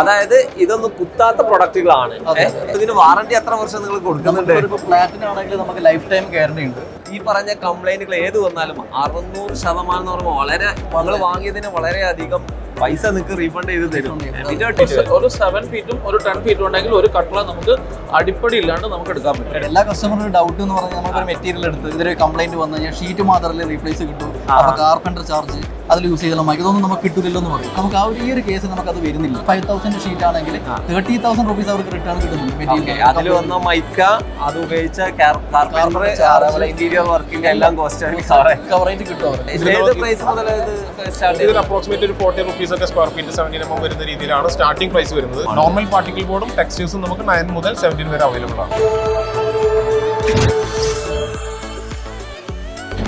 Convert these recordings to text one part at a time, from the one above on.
അതായത് ഇതൊന്നും കുത്താത്ത പ്രൊഡക്റ്റുകളാണ്. ഇതിന് വാറണ്ടി എത്ര വർഷം നിങ്ങൾ കൊടുക്കുന്നുണ്ട്? ഇപ്പോൾ പ്ലാറ്റിനാണെങ്കിൽ നമുക്ക് ലൈഫ് ടൈം ഗ്യാരണ്ടി ഉണ്ട്. ഈ പറഞ്ഞ കംപ്ലൈന്റുകൾ ഏത് വന്നാലും അറുന്നൂറ് ശതമാനം എന്ന് പറയുമ്പോൾ വളരെ. നമ്മൾ വാങ്ങിയതിന് വളരെയധികം പൈസ നിങ്ങൾക്ക് റീഫണ്ട് ചെയ്ത് തരും. ഒരു സെവൻ ഫീറ്റും ഒരു ടെൻ ഫീറ്റും ഉണ്ടെങ്കിൽ ഒരു കട്ട്ള നമുക്ക് അടിപ്പടി ഇല്ലാണ്ട് നമുക്ക് എടുക്കാൻ പറ്റും. എല്ലാ കസ്റ്റമറിനും ഡൗട്ട് എന്ന് പറഞ്ഞാൽ നമുക്ക് ഒരു മെറ്റീരിയൽ എടുത്ത് ഇതൊരു കംപ്ലൈന്റ് വന്നു കഴിഞ്ഞാൽ ഷീറ്റ് മാത്രമല്ലേ റീപ്ലേസ് കിട്ടൂ. അപ്പൊ കാർപ്പന്റർ ചാർജ് അതിൽ യൂസ് ചെയ്താൽ മതി ഇതൊന്നും നമുക്ക് കിട്ടില്ലല്ലോ എന്ന് പറയും. നമുക്ക് ആ ഒരു ഈ ഒരു കേസ് നമുക്ക് അത് വരുന്നില്ല. ഫൈവ് തൗസൻഡ് ഷീറ്റ് ആണെങ്കിൽ തേർട്ടി തൗസൻഡ് റുപ്പീസ് അവർക്ക് റിട്ടേൺ കിട്ടുന്നുണ്ട് Okay, അതിൽ വന്ന മൈക്ക അത് ഉപയോഗിച്ച ഇന്റീരിയർ വർക്കിന്റെ എല്ലാം കോസ്റ്റ് കവറേജ് കിട്ടും അപ്രോക്സിമേറ്റ് ഒരു ഫോർട്ടി റുപ്പീസ് ഒക്കെ സ്ക്വയർ ഫീറ്റ് സെവന്റീൻ എം വരുന്ന രീതിയിലാണ് സ്റ്റാർട്ടിംഗ് പ്രൈസ് വരുന്നത്. നോർമൽ പാർട്ടിക്കൽ ബോർഡും ടെക്സ്റ്റൈൽസും നമുക്ക് നയൻ മുതൽ സെവന്റീൻ വരെ അവൈലബിൾ ആണ്.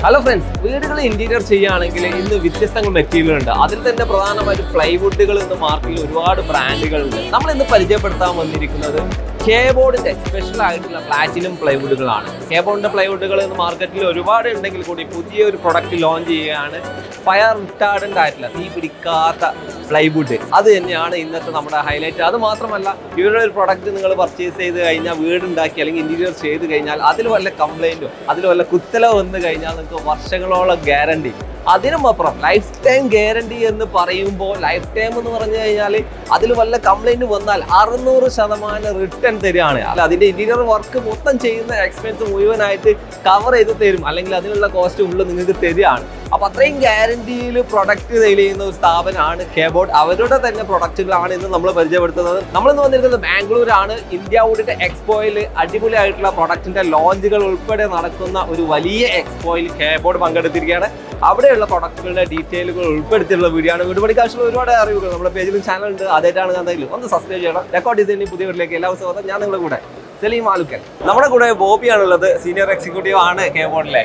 ഹലോ ഫ്രണ്ട്സ് വീടുകൾ ഇന്റീരിയർ ചെയ്യുകയാണെങ്കിൽ ഇന്ന് വ്യത്യസ്തങ്ങൾ മെറ്റീരിയൽ ഉണ്ട്. അതിൽ തന്നെ പ്രധാനമായിട്ട് പ്ലൈവുഡുകൾ ഇന്ന് മാർക്കറ്റിൽ ഒരുപാട് ബ്രാൻഡുകളുണ്ട് നമ്മൾ ഇന്ന് പരിചയപ്പെടുത്താൻ വന്നിരിക്കുന്നത് കേബോർഡിന്റെ സ്പെഷ്യൽ ആയിട്ടുള്ള പ്ലാറ്റിനും പ്ലൈവുഡുകളാണ് കേബോർഡിന്റെ പ്ലൈവുഡുകൾ ഇന്ന് മാർക്കറ്റിൽ ഒരുപാട് ഉണ്ടെങ്കിൽ കൂടി പുതിയ ഒരു പ്രൊഡക്റ്റ് ലോഞ്ച് ചെയ്യുകയാണ്. ഫയർ റിട്ടാർഡന്റ് ആയിട്ടുള്ള തീ പിടിക്കാത്ത പ്ലൈവുഡ് അത് തന്നെയാണ് ഇന്നത്തെ നമ്മുടെ ഹൈലൈറ്റ് അത് മാത്രമല്ല ഇവരുടെ ഒരു പ്രൊഡക്റ്റ് നിങ്ങൾ പർച്ചേസ് ചെയ്ത് കഴിഞ്ഞാൽ വീടുണ്ടാക്കി അല്ലെങ്കിൽ ഇന്റീരിയർ ചെയ്ത് കഴിഞ്ഞാൽ അതിൽ വല്ല കംപ്ലൈന്റോ അതിൽ വല്ല കുത്തലോ വന്നു കഴിഞ്ഞാൽ നിങ്ങൾക്ക് വർഷങ്ങളോളം ഗ്യാരണ്ടി അതിനും അപ്പുറം. ലൈഫ് ടൈം ഗ്യാരണ്ടി എന്ന് പറയുമ്പോൾ ലൈഫ് ടൈം എന്ന് പറഞ്ഞു കഴിഞ്ഞാൽ അതിൽ വല്ല കംപ്ലൈന്റ് വന്നാൽ അറുന്നൂറ് ശതമാനം റിട്ടേൺ തരികയാണ്. അല്ല അതിന്റെ ഇന്റീരിയർ വർക്ക് മൊത്തം ചെയ്യുന്ന എക്സ്പെൻസ് മുഴുവനായിട്ട് കവർ ചെയ്ത് തരും. അല്ലെങ്കിൽ അതിനുള്ള കോസ്റ്റ് ഉള്ള നിങ്ങൾക്ക് തരികയാണ്. അപ്പൊ അത്രയും ഗ്യാരണ്ടിയിൽ പ്രൊഡക്റ്റ് സെയിൽ ചെയ്യുന്ന ഒരു സ്ഥാപനമാണ് കേബോർഡ് അവരുടെ തന്നെ പ്രൊഡക്റ്റുകളാണ് ഇന്ന് നമ്മൾ പരിചയപ്പെടുത്തുന്നത്. നമ്മൾ ഇന്ന് വന്നിരിക്കുന്നത് ബാംഗ്ലൂരാണ്. ഇന്ത്യ ഓഡിന്റെ എക്സ്പോയിൽ അടിപൊളിയായിട്ടുള്ള പ്രൊഡക്റ്റിന്റെ ലോഞ്ചുകൾ ഉൾപ്പെടെ നടക്കുന്ന ഒരു വലിയ എക്സ്പോയിൽ കേബോർഡ് പങ്കെടുത്തിരിക്കുകയാണ്. അവിടെയുള്ള പ്രൊഡക്റ്റുകളുടെ ഡീറ്റെയിലുകൾ ഉൾപ്പെടുത്തിയുള്ള വീഡിയോ ആണ്. വീട് പഠിക്കാവശ്യമുള്ള ഒരുപാട് അറിവുകൾ നമ്മുടെ പേജിലും ഉണ്ട്. ആദ്യമായിട്ടാണ് എന്തെങ്കിലും ഒന്ന് സബ്സ്ക്രൈബ് ചെയ്യണം. റെക്കോർഡ് ഡിസൈനിൽ പുതിയ വീട്ടിലേക്ക് എല്ലാ ദിവസവും ഞാൻ നിങ്ങളുടെ കൂടെ. സലീം ആലുക്കൽ നമ്മുടെ കൂടെ ബോബിയാണുള്ളത്. സീനിയർ എക്സിക്യൂട്ടീവ് ആണ് കേബോർഡിലെ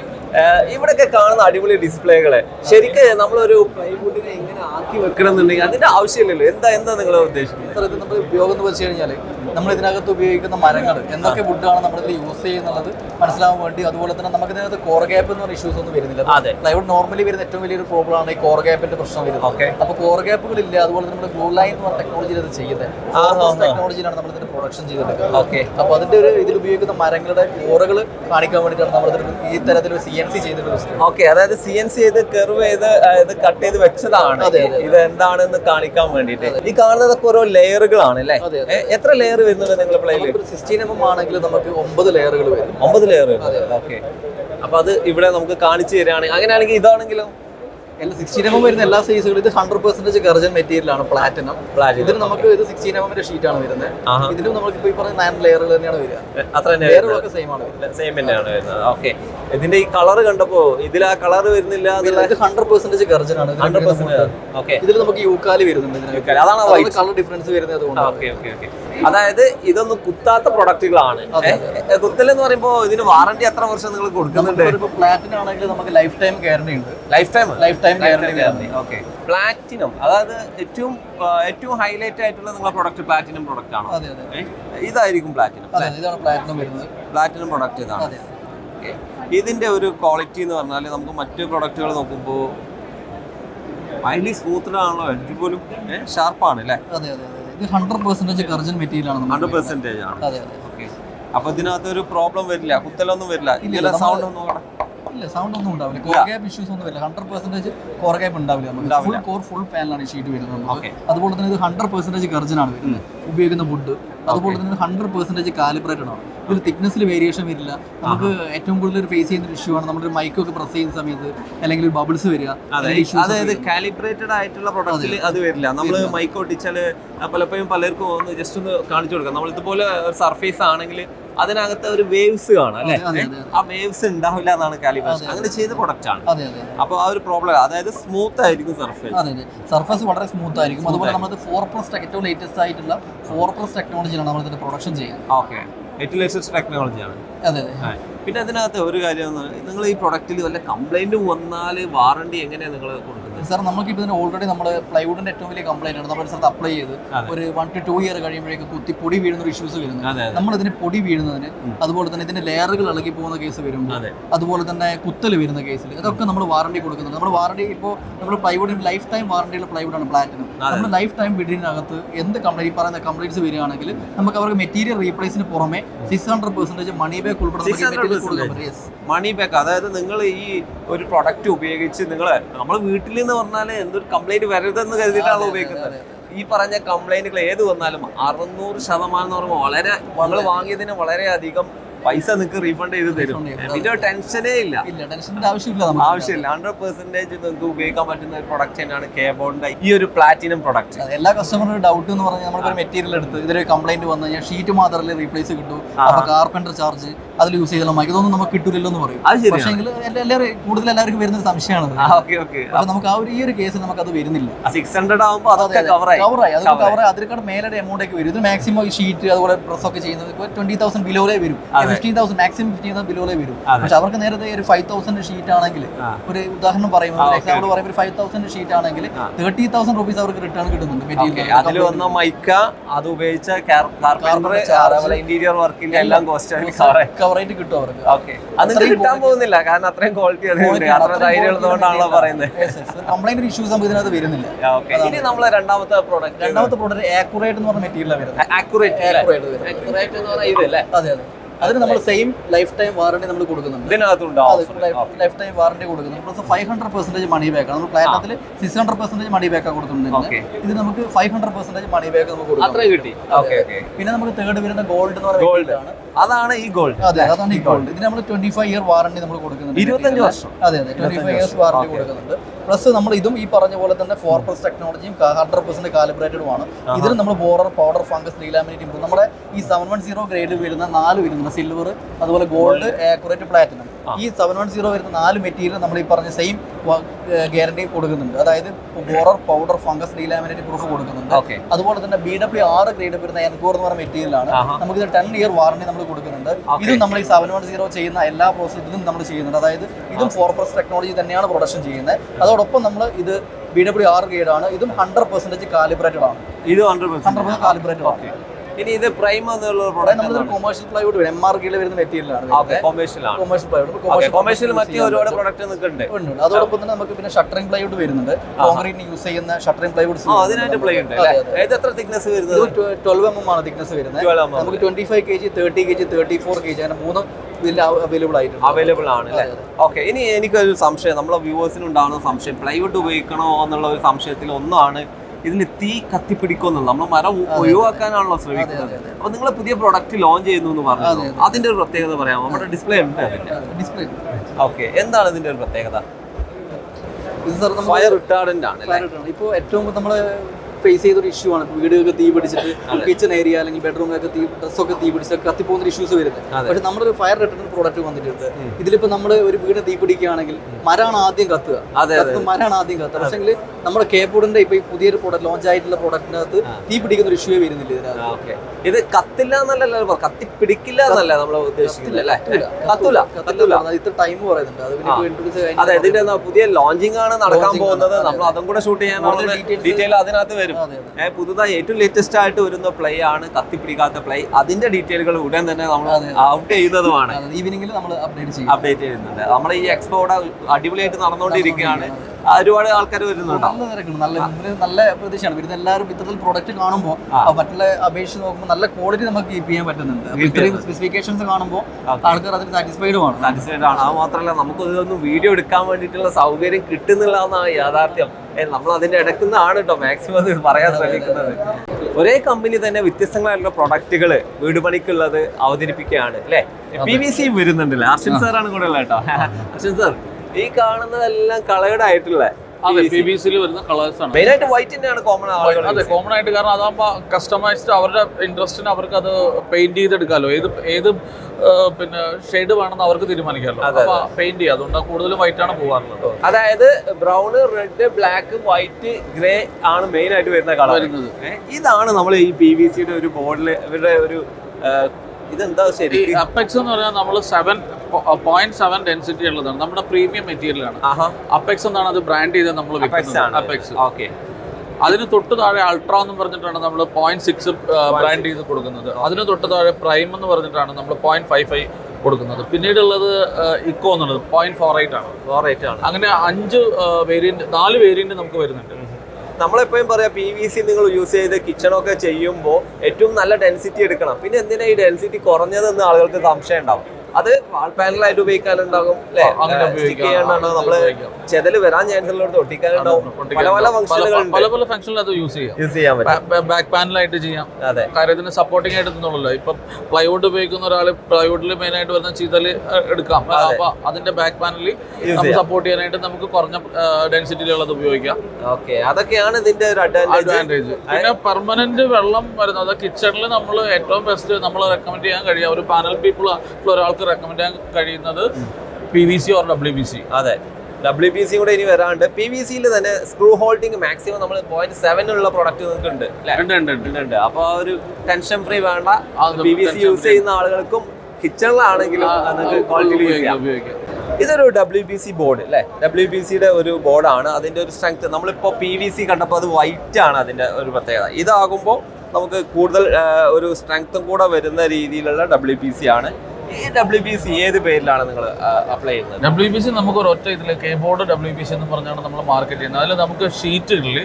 ഇവിടെയൊക്കെ കാണുന്ന അടിപൊളി ഡിസ്പ്ലേകളെ. ശരിക്കും നമ്മളൊരു പ്ലൈവുഡിനെ എങ്ങനെ ആക്കി വെക്കണം എന്നുണ്ടെങ്കിൽ അതിന്റെ ആവശ്യമില്ലല്ലോ. എന്താ എന്താ നിങ്ങൾ ഉദ്ദേശിക്കുന്നത്? സാർ ഇത് നമ്മൾ ഉപയോഗം എന്ന് വെച്ച് കഴിഞ്ഞാൽ നമ്മൾ ഇതിനകത്ത് ഉപയോഗിക്കുന്ന മരങ്ങൾ എന്തൊക്കെ വുഡാണ് നമ്മളിത് യൂസ് ചെയ്യുന്നത് മനസ്സിലാവാൻ വേണ്ടി അതുപോലെ തന്നെ നമുക്ക് ഇതിനകത്ത് കോർ ഗ്യാപ്പ് എന്ന് പറഞ്ഞ ഇഷ്യൂസ് ഒന്നും വരുന്നില്ല. അതെ. പ്ലൈവുഡ് നോർമലി വരുന്ന ഏറ്റവും വലിയൊരു പ്രോബ്ലം ആണ് ഈ കോർ ഗ്യാപ്പിന്റെ പ്രശ്നം വരുന്നത്. ഓക്കെ. അപ്പൊ കോർ ഗ്യാപ്പുകൾ ഇല്ല. അതുപോലെ നമ്മുടെ ഗ്ലൂ ലൈൻ എന്ന് പറഞ്ഞ ടെക്നോളജിയിൽ അത് ചെയ്യുന്നത്. ടെക്നോളജിയിലാണ് നമ്മൾ ഇതിന്റെ പ്രൊഡക്ഷൻ ചെയ്തെടുക്കുന്നത് ഓക്കെ. അപ്പൊ അതിന്റെ ഒരു ഇതിൽ ഉപയോഗിക്കുന്ന മരങ്ങളുടെ കോറുകൾ കാണിക്കാൻ വേണ്ടിയിട്ടാണ് നമ്മൾ ഈ തരത്തിൽ സി എൻ ഓക്കെ അതായത് സി എൻ സി ചെയ്ത് കെർവ് ചെയ്ത് ഇത് കട്ട് ചെയ്ത് വെച്ചതാണ്. ഇത് എന്താണെന്ന് കാണിക്കാൻ വേണ്ടിയിട്ട്. ഈ കാണുന്നതൊക്കെ ഓരോ ലെയറുകളാണ് അല്ലേ? എത്ര ലെയർ വരുന്നുണ്ട് നിങ്ങളുടെ പ്ലേയിൽ സിക്സ്റ്റീൻ എം എം ആണെങ്കിൽ നമുക്ക് ഒമ്പത് ലെയറുകൾ വരും. ഒമ്പത് ലെയർ ഓക്കെ. അപ്പൊ അത് ഇവിടെ നമുക്ക് കാണിച്ചു തരികയാണെങ്കിൽ അങ്ങനെയാണെങ്കിൽ ഇതാണെങ്കിലും? സിക്സ്റ്റീൻ എം വരുന്ന എല്ലാ സൈസുകളും ഇത് ഹൺഡ്രഡ് പെർസെന്റേജ് കർജൻ മെറ്റീരിയൽ ആണ് പ്ലാറ്റിനം ഇതിന് നമുക്ക് ഇത് സിക്സ്റ്റീൻ എം ഷീറ്റ് ആണ് വരുന്നത്. ഇതിലും നമുക്ക് ഇപ്പൊ ഈ പറഞ്ഞ നയൻ ലെയറുകൾ തന്നെയാണ് വരിക. അത്ര ലെയറുകളൊക്കെ സെയിം ആണ് സെയിം തന്നെയാണ് വരുന്നത്. ഓക്കെ ഇതിന്റെ ഈ കളർ കണ്ടപ്പോ ഇതിൽ ആ കളർ വരുന്നില്ല ഇത് ഹൺഡ്രഡ് പെർസെന്റേജ് കർജൻ ആണ്. ഹൺഡ്രഡ് പെർസെന്റ് ഓക്കെ ഇതിൽ നമുക്ക് യൂക്കാലി വരുന്നുണ്ട്. അതാണ് കളർ ഡിഫറൻസ് വരുന്നത് അതുകൊണ്ടാണ്. ഓക്കെ ഓക്കെ ഓക്കെ അതായത് ഇതൊന്നും കുത്താത്ത പ്രൊഡക്റ്റുകളാണ് കുത്തൽ എന്ന് പറയുമ്പോൾ ഇതിന് വാറണ്ടി എത്ര വർഷം നിങ്ങൾ കൊടുക്കുന്നുണ്ട്? ഇപ്പൊ പ്ലാറ്റിനം ആണെങ്കിൽ നമുക്ക് ലൈഫ് ടൈം ഗ്യാരണ്ടി ഉണ്ട്. Lifetime lifetime guarantee okay platinum അതായത് ഏറ്റവും ഏറ്റവും ഹൈലൈറ്റ് ആയിട്ടുള്ള നിങ്ങളുടെ പ്രൊഡക്റ്റ് പ്ലാറ്റിനം പ്രൊഡക്റ്റ് ആണോ? ഇതായിരിക്കും പ്ലാറ്റിനം ഇതാണ് പ്ലാറ്റിനം വരുന്നത്. പ്ലാറ്റിനം പ്രൊഡക്റ്റ് ഇതാണ്. ഇതിന്റെ ഒരു ക്വാളിറ്റി എന്ന് പറഞ്ഞാൽ നമുക്ക് മറ്റു പ്രൊഡക്റ്റുകൾ നോക്കുമ്പോൾ ഹൈലി സ്മൂത്തിലാണല്ലോ ആണല്ലോ എഡ്ജ് പോലും ഷാർപ്പാണ് അല്ലേ? അതെ അതെ ഇത് ഹൺഡ്രഡ് പെർസെന്റേജ് കർജൻ മെറ്റീരിയൽ ആണ് ഹൺഡ്രഡ് ആണ്. അതെ അതെ. ഓക്കെ. അപ്പൊ ഇതിനകത്ത് ഒരു പ്രോബ്ലം വരില്ല കുത്തലൊന്നും വരില്ല. ഇല്ല, സൗണ്ട് ഒന്നും ഇല്ല സൗണ്ട് ഒന്നും ഉണ്ടാവില്ല. കോർ ഗ്യാപ്പ് ഇഷ്യൂസ് ഒന്നും വരില്ല. ഹൺഡ്രഡ് പെർസെന്റേജ് കോർ ഗ്യാപ്പ് ഉണ്ടാവില്ല നമുക്ക്. ഫുൾ കോർ ഫുൾ പാനലാണ് ഈ ഷീറ്റ് വരുന്നത് നമുക്ക്. അതുപോലെ തന്നെ ഇത് ഹൺഡ്രഡ് പെർസെന്റേജ് കർജനാണ് വരുന്നത്. ഉപയോഗിക്കുന്ന വുഡ് അതുപോലെ തന്നെ ഹൺഡ്രഡ് പെർസെന്റേജ് കാലിബ്രേറ്റഡ് ആണ്. ഇതിൽ തിക്നെസ്സിൽ വേരിയേഷൻ വരില്ല. നമുക്ക് ഏറ്റവും കൂടുതൽ ഫേസ് ചെയ്യുന്ന ഒരു ഇഷ്യൂ ആണ് നമ്മുടെ മൈക്ക് ഒക്കെ പ്രസ് ചെയ്യുന്ന സമയത്ത് അല്ലെങ്കിൽ ബബിൾസ് വരിക. അതായത് കാലിബ്രേറ്റഡ് ആയിട്ടുള്ള പ്രൊഡക്റ്റിൽ അത്. വരില്ല. നമ്മൾ മൈക്ക് ഒട്ടിച്ചാൽ പലപ്പോഴും പലർക്കും ഒന്ന് ജസ്റ്റ് ഒന്ന് കാണിച്ചു കൊടുക്കാം. നമ്മൾ ഇതുപോലെ ഒരു സർഫേസ് ആണെങ്കിൽ അതിനകത്ത് ഒരു വേവ്സ് കാണാം അല്ലേ? ആ വേവ്സ് ഉണ്ടാവില്ല എന്നാണ് കാലിബ്രേഷൻ അങ്ങനെ ചെയ്ത പ്രൊഡക്റ്റ് ആണ്. അപ്പോൾ ആ ഒരു പ്രോബ്ലം അതായത് സ്മൂത്ത് ആയിരിക്കും സർഫേസ് അതെ സർഫേസ് വളരെ സ്മൂത്ത് ആയിരിക്കും. അതുപോലെ നമ്മൾ ഫോർ പ്ലസ് ഏറ്റവും ലേറ്റസ്റ്റ് ആയിട്ടുള്ള ഫോർ പ്ലസ് ടെക്നോളജിയിലാണ് നമ്മൾ ഇതിന്റെ പ്രൊഡക്ഷൻ ചെയ്യുന്നത് ഓക്കെ ഏറ്റവും ലേറ്റസ്റ്റ് ടെക്നോളജിയാണ് പിന്നെ അതിനകത്ത് ഒരു കാര്യം നിങ്ങൾ ഈ പ്രൊഡക്റ്റിൽ വല്ല കംപ്ലൈന്റ് വന്നാൽ വാറണ്ടി എങ്ങനെയാണ് നിങ്ങൾ കൊടുക്കുന്നത് സാർ നമുക്ക് ഇപ്പോൾ ഇതിന് ഓൾറെഡി നമ്മൾ പ്ലൈവുഡിന്റെ ഏറ്റവും വലിയ കംപ്ലൈന്റ് ആണ്. നമ്മൾ സ്ഥലത്ത് അപ്ലൈ ചെയ്ത് ഒരു വൺ ടു ടു ഇയർ കഴിയുമ്പോഴേക്കും കുത്തി പൊടി വീഴുന്ന ഒരു ഇഷ്യൂസ് അതെ നമ്മൾ ഇതിന് പൊടി വീഴുന്നതിന് അതുപോലെ തന്നെ ഇതിന്റെ ലെയറുകൾ ഇളകി പോകുന്ന കേസ് വരുമ്പോൾ അതുപോലെ തന്നെ കുത്തൽ വരുന്ന കേസിൽ ഇതൊക്കെ നമ്മൾ വാറണ്ടി കൊടുക്കുന്നുണ്ട്. നമ്മൾ വാറണ്ടി ഇപ്പോൾ നമ്മൾ പ്ലൈവുഡിന് ലൈഫ് ടൈം വാറണ്ടി വാറണ്ടിയുള്ള ആണ് പ്ലാറ്റിനം നമ്മൾ ലൈഫ് ടൈം ബിഡിനകത്ത് എന്ത് കംപ്ലൈന്റ് പറയുന്ന കംപ്ലൈന്റ്സ് വരികയാണെങ്കിൽ നമുക്ക് അവർക്ക് മെറ്റീരിയൽ റീപ്ലേസിന് പുറമെ six hundred percentage money back ഉൾപ്പെടെ 600% മെറ്റീരിയൽ കൊടുക്കാൻ പറ്റും. Yes. മണി ബാക്ക് അതായത് നിങ്ങൾ ഈ ഒരു പ്രൊഡക്റ്റ് ഉപയോഗിച്ച് നിങ്ങൾ നമ്മൾ വീട്ടിൽ എന്ന് പറഞ്ഞാൽ എന്തൊരു കംപ്ലൈന്റ് വരരുതെന്ന് കരുതിയിട്ടാണ് ഉപയോഗിക്കുന്നത്. ഈ പറഞ്ഞ കംപ്ലൈന്റുകൾ ഏത് വന്നാലും അറുന്നൂറ് ശതമാനം എന്ന് പറയുമ്പോൾ വളരെ നിങ്ങൾ വാങ്ങിയതിന് വളരെയധികം പൈസ നിങ്ങൾക്ക് റീഫണ്ട് ചെയ്ത് തരും. ഇതിന്റെ ടെൻഷനേ ഇല്ല. ആവശ്യമില്ല ആവശ്യമില്ല. ഹൺഡ്രഡ് പെർസെന്റേജ് നിങ്ങൾക്ക് ഉപയോഗിക്കാൻ പറ്റുന്ന ഒരു പ്രൊഡക്റ്റ് തന്നെയാണ് കേബോണിന്റെ ഈ ഒരു പ്ലാറ്റിനം പ്രൊഡക്റ്റ് എല്ലാ കസ്റ്റമറിന്റെ ഡൗട്ട് എന്ന് പറഞ്ഞാൽ നമ്മളൊരു മെറ്റീരിയൽ എടുത്ത് ഇതൊരു കംപ്ലൈന്റ് വന്നു കഴിഞ്ഞാൽ ഷീറ്റ് മാത്രമല്ലേ റീപ്ലേസ് കിട്ടൂ. കാർപ്പന്റർ ചാർജ് അതിൽ യൂസ് ചെയ്താലും? മൈക്ക് ഇതൊന്നും നമുക്ക് കിട്ടൂലല്ലോ എന്ന് പറയും. പക്ഷേ എല്ലാവരും കൂടുതൽ എല്ലാവർക്കും വരുന്ന ഒരു സംശയമാണ് അപ്പൊ നമുക്ക് ആ ഒരു ഈ ഒരു കേസിൽ നമുക്ക് അത് വരുന്നില്ല. സിക്സ് ഹൺഡ്രഡ് ആവുമ്പോൾ അതൊക്കെ കവറായി കവറായി അത്. കവറായി അതിനേക്കാൾ മേലെ എമൗണ്ട് ഒക്കെ വരും. ഇത് മാക്സിമം ഈ ഷീറ്റ് അതുപോലെ പ്രസ് ഒക്കെ ചെയ്യുന്നത് ഇപ്പോൾ ട്വന്റി തൗസൻഡ് ബിലോലേ വരും. Fifteen thousand maximum fifteen thousand ബിലോലേ വരും. പക്ഷെ അവർക്ക് നേരത്തെ ഒരു ഫൈവ് തൗസൻഡ് ഷീറ്റ് ആണെങ്കിൽ ഒരു ഉദാഹരണം പറയുമ്പോൾ എക്സാമ്പിൾ പറയുമ്പോൾ ഒരു ഫൈവ് തൗസൻഡ് ഷീറ്റ് ആണെങ്കിൽ. തേർട്ടി തൗസൻഡ് റുപ്പീസ് അവർക്ക് റിട്ടേൺ കിട്ടുന്നുണ്ട് അതിൽ മെറ്റീരിയൽ വന്ന മൈക്ക അത് ഉപയോഗിച്ച ഇന്റീരിയർ വർക്കിന്റെ എല്ലാം കോസ്റ്റ് കവറായിട്ട് കിട്ടും അവർക്ക്. ഓക്കെ അത് കിട്ടാൻ പോകുന്നില്ല. കാരണം അത്രയും ക്വാളിറ്റി ഉള്ളതുകൊണ്ടാണല്ലോ പറയുന്നത്. കംപ്ലൈന്റ് ഇഷ്യൂസ് നമുക്ക് ഇതിനകത്ത് വരുന്നില്ല. ഇനി നമ്മളെ രണ്ടാമത്തെ പ്രോഡക്റ്റ് രണ്ടാമത്തെ പ്രോഡക്റ്റ് ആക്യുറേറ്റ് എന്ന് പറഞ്ഞ മെറ്റീരിയലാണ് വരുന്നത്. ആക്യുറേറ്റ് ആക്യുറേറ്റ് എന്ന് പറഞ്ഞാൽ ഇതല്ലേ അതെ അതെ. അതിന് നമ്മൾ സെയിം ലൈഫ് ടൈം വാറണ്ടി നമ്മൾ കൊടുക്കുന്നുണ്ട്. ലൈഫ് ടൈം വാറണ്ടി കൊടുക്കുന്നുണ്ട്. Plus five hundred percentage money back നമ്മൾ പ്ലാനത്തിൽ six hundred percentage money back കൊടുക്കുന്നുണ്ട് ഇത് നമുക്ക് five hundred percentage money back നമുക്ക് കൊടുക്കാം. പിന്നെ നമുക്ക് തേർഡ് വരുന്ന ഗോൾഡ് എന്ന് പറയുന്നത് ഗോൾഡ് ആണ് അതാണ് ഈ ഗോൾഡ് അതെ അതാണ് ഈ ഗോൾഡ് ഇതിന് നമ്മൾ ട്വന്റി ഫൈവ് ഇയർ വാറണ്ടി നമ്മൾ കൊടുക്കുന്നുണ്ട്. ഇരുപത്തഞ്ച് വർഷം. അതെ അതെ. ട്വന്റി ഫൈവ് ഇയേഴ്സ് വാറണ്ടി കൊടുക്കുന്നുണ്ട്. പ്ലസ് നമ്മൾ ഇതും ഈ പറഞ്ഞ പോലെ തന്നെ ഫോർ പ്ലസ് ടെക്നോളജിയും ഹൺഡ്രഡ് പെർസെന്റ് കാലിബ്രേറ്റഡും ആണ് ഇതിന് നമ്മൾ borer powder fungus delaminate improve നമ്മുടെ ഈ സെവൻ വൺ സീറോ ഗ്രേഡ് വരുന്ന നാല് വരുന്ന സിൽവർ അതുപോലെ ഗോൾഡ് ആക്യുറേറ്റ് പ്ലാറ്റിനം ഈ സെവൻ വൺ സീറോ വരുന്ന നാല് മെറ്റീരിയൽ നമ്മൾ ഈ പറഞ്ഞ സെയിം ഗ്യാരണ്ടി കൊടുക്കുന്നുണ്ട്. അതായത് borer powder fungus delaminate proof കൊടുക്കുന്നുണ്ട്. ഓക്കെ അതുപോലെ തന്നെ ബി ഡബ്ല്യു ആറ് ഗ്രേഡ് വരുന്ന എൻകോർ എന്ന് പറഞ്ഞ മെറ്റീരിയലാണ്. നമുക്ക് ഇത് ടെൻ ഇയർ വാറണ്ടി നമ്മൾ കൊടുക്കുന്നുണ്ട്. ഇതും നമ്മൾ ഈ സെവൻ വൺ സീറോ ചെയ്യുന്ന എല്ലാ പ്രോസസ്സിലും നമ്മൾ ചെയ്യുന്നുണ്ട്. അതായത് ഇതും ഫോർ പ്ലസ് ടെക്നോളജി തന്നെയാണ് പ്രൊഡക്ഷൻ ചെയ്യുന്നത്. അതോടൊപ്പം നമ്മൾ ഇത് ബി ഡബ്ല്യു ആറ് ഗ്രേഡ് ആണ്. ഇതും ഹൺഡ്രഡ് പെർസെന്റേജ് കാലിബ്രേറ്റഡ് ആണ്. ഇത് ഹൺഡ്രഡ് പെർസെന്റ് കാലിബ്രേറ്റഡ് ആണ്. ഇനി ഇത് പ്രൈം എന്നുള്ള product commercial plywood M R കീഴിൽ വരുന്ന മെറ്റീരിയൽ ആണ് കൊമേഴ്ഷ്യലാണ് കൊമേഴ്ഷ്യൽ പ്ലൈവുഡ് കൊമേഴ്ഷ്യൽ മറ്റ് ഒരുപാട് പ്രൊഡക്റ്റ് നിൽക്കുന്നുണ്ട്. അതോടൊപ്പം തന്നെ നമുക്ക് പിന്നെ ഷട്ടറിംഗ് പ്ലൈവുഡ് വരുന്നുണ്ട്. കോൺക്രീറ്റിന് യൂസ് ചെയ്യുന്ന ഷട്ടറിംഗ് പ്ലൈവുഡ് അതിനായിട്ട് പ്ലൈ ഉണ്ട് അല്ലേ? ഇത് എത്ര തിക്നെസ് വരുന്നത്? ട്വൽവ് എം എം ആണ് തിക്നെസ് വരുന്നത്. 12. നമുക്ക് twenty five K G thirty K G thirty four K G അങ്ങനെ മൂന്ന് ഇതിൽ അവൈലബിൾ ആയിട്ടുണ്ട്. അവൈലബിൾ ആണ് അല്ലേ? ഓക്കെ ഇനി എനിക്കൊരു സംശയം. നമ്മളെ വ്യൂവേഴ്സിന് ഉണ്ടാകുന്ന സംശയം. പ്ലൈവുഡ് ഉപയോഗിക്കണോ എന്നുള്ള ഒരു സംശയത്തിൽ ഒന്നാണ് ഇതിന് തീ കത്തിപ്പിടിക്കുമെന്നുള്ള നമ്മൾ മരം ഒഴിവാക്കാനാണല്ലോ ശ്രമിക്കുന്നത്. അപ്പൊ നിങ്ങൾ പുതിയ പ്രൊഡക്റ്റ് ലോഞ്ച് ചെയ്യുന്നു എന്ന് പറഞ്ഞു. അതിന്റെ ഒരു പ്രത്യേകത പറയാമോ? നമ്മുടെ ഡിസ്പ്ലേ ഉണ്ട് അതിന്റെ. ഡിസ്പ്ലേ ഓക്കെ എന്താണ് ഇതിന്റെ ഒരു പ്രത്യേകത? ഇത് സാർ ഫയർ റിട്ടാർഡന്റ് ആണ് ഇപ്പോൾ ഏറ്റവും നമ്മൾ ഫേസ് ചെയ്തൊരു ഇഷ്യൂ ആണ്. വീടുകൾക്ക് തീ പിടിച്ചിട്ട് കിച്ചൺ ഏരിയ അല്ലെങ്കിൽ ബെഡ്റൂമിലൊക്കെ തീ ഡ്രസ്സൊക്കെ തീ പിടിച്ച് കത്തിപ്പോകുന്ന ഇഷ്യൂസ് വരുന്നത്. പക്ഷെ നമ്മുടെ ഒരു ഫയർ റിട്ടേൺ പ്രോഡക്റ്റ് വന്നിട്ടുണ്ട് ഇതിലിപ്പോ നമ്മൾ ഒരു വീട് തീ പിടിക്കുകയാണെങ്കിൽ മരാണ് ആദ്യം കത്തുക. അതെ കത്തും ആദ്യം കത്തുക. പക്ഷെങ്കിൽ നമ്മുടെ കേബോർഡിന്റെ ഇപ്പൊ ഈ പുതിയൊരു പ്രോഡക്റ്റ് ലോഞ്ച് ആയിട്ടുള്ള പ്രോഡക്റ്റിനകത്ത് തീ പിടിക്കുന്ന ഒരു ഇഷ്യൂ വരുന്നില്ല ഇതിനകത്ത്. ഇത് കത്തില്ല എന്നല്ലല്ലോ കത്തിപ്പിടിക്കില്ല എന്നല്ല നമ്മൾ ഉദ്ദേശിക്കുന്നത് അല്ലേ? കത്തൂല കത്തൂല. ഇത്ര ടൈം പറയുന്നുണ്ട്. അത് ഇതിന്റെ പുതിയ ലോഞ്ചിങ് ആണ് നടക്കാൻ പോകുന്നത്. നമ്മൾ അതും. കൂടെ ഷൂട്ട് ചെയ്യാൻ ഡീറ്റെയിൽ അതിനകത്ത് വരും. അതെ പുതുതായി ഏറ്റവും ലേറ്റസ്റ്റ് ആയിട്ട് വരുന്ന പ്ലേ ആണ് കത്തിപ്പിടിക്കാത്ത പ്ലേ അതിന്റെ ഡീറ്റെയിലുകൾ ഉടൻ തന്നെ നമ്മൾ ഔട്ട് ചെയ്യുന്നതുമാണ്. ഈവനിങ്ങിൽ നമ്മൾ അപ്ഡേറ്റ് അപ്ഡേറ്റ് ചെയ്യുന്നുണ്ട്. നമ്മൾ ഈ എക്സ്പോ ഇവിടെ അടിപൊളിയായിട്ട് നടന്നുകൊണ്ടിരിക്കുകയാണ്. ഒരുപാട് ആൾക്കാർ വരുന്നുണ്ട്? നല്ല തിരക്കുണ്ട്. നല്ല പ്രതീക്ഷയാണ്. വരുന്ന എല്ലാവരും ഇത്തരത്തിൽ പ്രോഡക്റ്റ് കാണുമ്പോൾ. മറ്റുള്ള അപേക്ഷിച്ച് നോക്കുമ്പോൾ നല്ല ക്വാളിറ്റി നമുക്ക് കീപ്പ് ചെയ്യാൻ പറ്റുന്നുണ്ട്. ഇത്രയും സ്പെസിഫിക്കേഷൻസ് കാണുമ്പോൾ. ആൾക്കാർ അതിന് സാറ്റിസ്ഫൈഡ് ആണ്. സാറ്റിസ്ഫൈഡ് ആണ്. അത് മാത്രമല്ല നമുക്ക് ഇതൊന്നും വീഡിയോ എടുക്കാൻ വേണ്ടിയിട്ടുള്ള സൗകര്യം കിട്ടുന്നില്ല എന്നാണ് യാഥാർത്ഥ്യം. നമ്മൾ അതിന്റെ ഇടയ്ക്കുന്നതാണ് കേട്ടോ മാക്സിമം അത് പറയാൻ ശ്രമിക്കുന്നത്. ഒരേ കമ്പനി തന്നെ വ്യത്യസ്തങ്ങളായിട്ടുള്ള പ്രൊഡക്റ്റുകൾ വീട് പണിക്കുള്ളത് അവതരിപ്പിക്കുകയാണ് അല്ലേ? പി വി സി വരുന്നുണ്ടല്ലേ? അർഷൻ സാറാണ് കൂടെ ഉള്ളത് കേട്ടോ അർഷൻ സാർ ഈ കാണുന്നതെല്ലാം കളേർഡ് ആയിട്ടുള്ള അതെ വരുന്ന കളേഴ്സ് ആണ്. കോമൺ ആളുകൾ അതെ കോമൺ ആയിട്ട് കാരണം അതാകുമ്പോൾ കസ്റ്റമൈസ്ഡ് അവരുടെ ഇൻട്രസ്റ്റിന് അവർക്ക് അത് പെയിന്റ് ചെയ്തെടുക്കാമല്ലോ ഏത് ഏത് പിന്നെ ഷെയ്ഡ് വേണമെന്ന് അവർക്ക് തീരുമാനിക്കാമല്ലോ അപ്പൊ പെയിന്റ് ചെയ്യാം. അതുകൊണ്ട് കൂടുതലും വൈറ്റ് ആണ് പോകാറുള്ളത് അതായത് brown red black white grey ആണ് മെയിൻ ആയിട്ട് വരുന്ന കളർ വരുന്നത്. ഇതാണ് നമ്മൾ ഈ പി വി സിയുടെ ഒരു ബോർഡിൽ ഇവരുടെ ഒരു ഇതെന്താ ശരി അപ്പെക്സ് എന്ന് പറഞ്ഞാൽ നമ്മൾ സെവൻ പോയിന്റ് സെവൻ ഡെൻസിറ്റി ഉള്ളതാണ്. നമ്മുടെ പ്രീമിയം മെറ്റീരിയലാണ് അപ്പെക്സ് എന്നാണ് അത് ബ്രാൻഡ് ചെയ്ത് നമ്മൾ അപ്പെക്സ് ഓക്കെ അതിന് തൊട്ട് താഴെ അൾട്ര എന്ന് പറഞ്ഞിട്ടാണ് നമ്മൾ പോയിന്റ് സിക്സ് ബ്രാൻഡ് ചെയ്ത് കൊടുക്കുന്നത്. അതിന് തൊട്ട് താഴെ പ്രൈം എന്ന് പറഞ്ഞിട്ടാണ് നമ്മൾ പോയിന്റ് ഫൈവ് ഫൈവ് കൊടുക്കുന്നത്. പിന്നീടുള്ളത് ഇക്കോ എന്നുള്ളത്. പോയിന്റ് ഫോർ എയ്റ്റ് ആണ്. ഫോർ എയ്റ്റ് ആണ്. അങ്ങനെ അഞ്ച് വേരിയന്റ് നാല് വേരിയന്റ് നമുക്ക് വരുന്നുണ്ട്. നമ്മളെപ്പോഴും പറയാം പി വി സി നിങ്ങൾ യൂസ് ചെയ്ത് കിച്ചണൊക്കെ ചെയ്യുമ്പോൾ ഏറ്റവും നല്ല ഡെൻസിറ്റി എടുക്കണം. പിന്നെ എന്തിനാണ് ഈ ഡെൻസിറ്റി കുറഞ്ഞതെന്ന് ആളുകൾക്ക് സംശയം ഉണ്ടാവും? അത് വാൾ പാനലായിട്ട് ഉപയോഗിക്കാനുണ്ടാകും അല്ലേ. ചെയ്യാനുണ്ടാവും നമ്മൾ. ചെതൽ വരാൻ ചാൻസ് ഉള്ളടത്ത് ഒട്ടിക്കാനുണ്ടാവും. പല പല ഫംഗ്ഷനുകൾ പല പല ഫംഗ്ഷനിൽ അത് യൂസ് ചെയ്യാം. യൂസ് ചെയ്യാൻ പറ്റും. ബാക്ക് പാനലായിട്ട് ചെയ്യാം. അതെ. കാര്യത്തിന് സപ്പോർട്ടിംഗ് ആയിട്ട് നിന്നുള്ളൂ ഇപ്പൊ പ്ലൈവുഡ് ഉപയോഗിക്കുന്ന ഒരാൾ പ്ലൈവുഡിൽ മെയിൻ ആയിട്ട് വരുന്ന ചീതൽ എടുക്കാം. അപ്പൊ അതിന്റെ ബാക്ക് പാനലിൽ സപ്പോർട്ട് ചെയ്യാനായിട്ട് നമുക്ക് കുറഞ്ഞ ഡെൻസിറ്റിയിലുള്ളത് ഉപയോഗിക്കാം. ഓക്കെ അതൊക്കെയാണ് ഇതിന്റെ ഒരു അഡ്വാന്റേജ് പിന്നെ പെർമനന്റ് വെള്ളം വരുന്നത് കിച്ചണിൽ നമ്മൾ ഏറ്റവും ബെസ്റ്റ് നമ്മൾ റെക്കമെൻഡ് ചെയ്യാൻ കഴിയുക ഒരു പാനൽ പീപ്പിൾ ഒരാൾക്ക് റെക്കമെൻഡ് ചെയ്യാൻ കഴിയുന്നത് P V C or W B C അതെ. ഡബ്ല്യു പി സി കൂടെ ഇനി വരാണ്ട്. പി വി സിയിൽ തന്നെ സ്ക്രൂ ഹോൾഡിംഗ് മാക്സിമം നമ്മൾ പോയിന്റ് സെവൻ ഉള്ള പ്രൊഡക്റ്റ് നിങ്ങൾക്ക് ഉണ്ട് ഉണ്ട് അപ്പൊ ആ ഒരു ടെൻഷൻ ഫ്രീ വേണ്ട. പി വി സി യൂസ് ചെയ്യുന്ന ആളുകൾക്കും കിച്ചണിലാണെങ്കിലും നിങ്ങൾക്ക് ക്വാളിറ്റി ഉപയോഗിക്കാം ഇതൊരു ഡബ്ല്യു ബി സി ബോർഡ് അല്ലേ? ഡബ്ല്യു ബി സിയുടെ ഒരു ബോർഡാണ് അതിന്റെ ഒരു സ്ട്രെങ്ത് നമ്മളിപ്പോൾ പി വി സി കണ്ടപ്പോൾ അത് വൈറ്റ് ആണ് അതിന്റെ ഒരു പ്രത്യേകത. ഇതാകുമ്പോൾ നമുക്ക് കൂടുതൽ ഒരു സ്ട്രെങ്ത്തും കൂടെ വരുന്ന രീതിയിലുള്ള ഡബ്ല്യു ബി സി ആണ്. ഈ ഡബ്ല്യു ബി സി ഏത് പേരിലാണ് നിങ്ങൾ അപ്ലൈ ചെയ്യുന്നത്? ഡബ്ല്യു ബി സി നമുക്ക് ഒരു ഒറ്റ ഇതിൽ കീബോർഡ് ഡബ്ല്യു ബി സി എന്ന് പറഞ്ഞാണ് നമ്മൾ മാർക്കറ്റ് ചെയ്യുന്നത്. അതിൽ നമുക്ക് ഷീറ്റുകളിൽ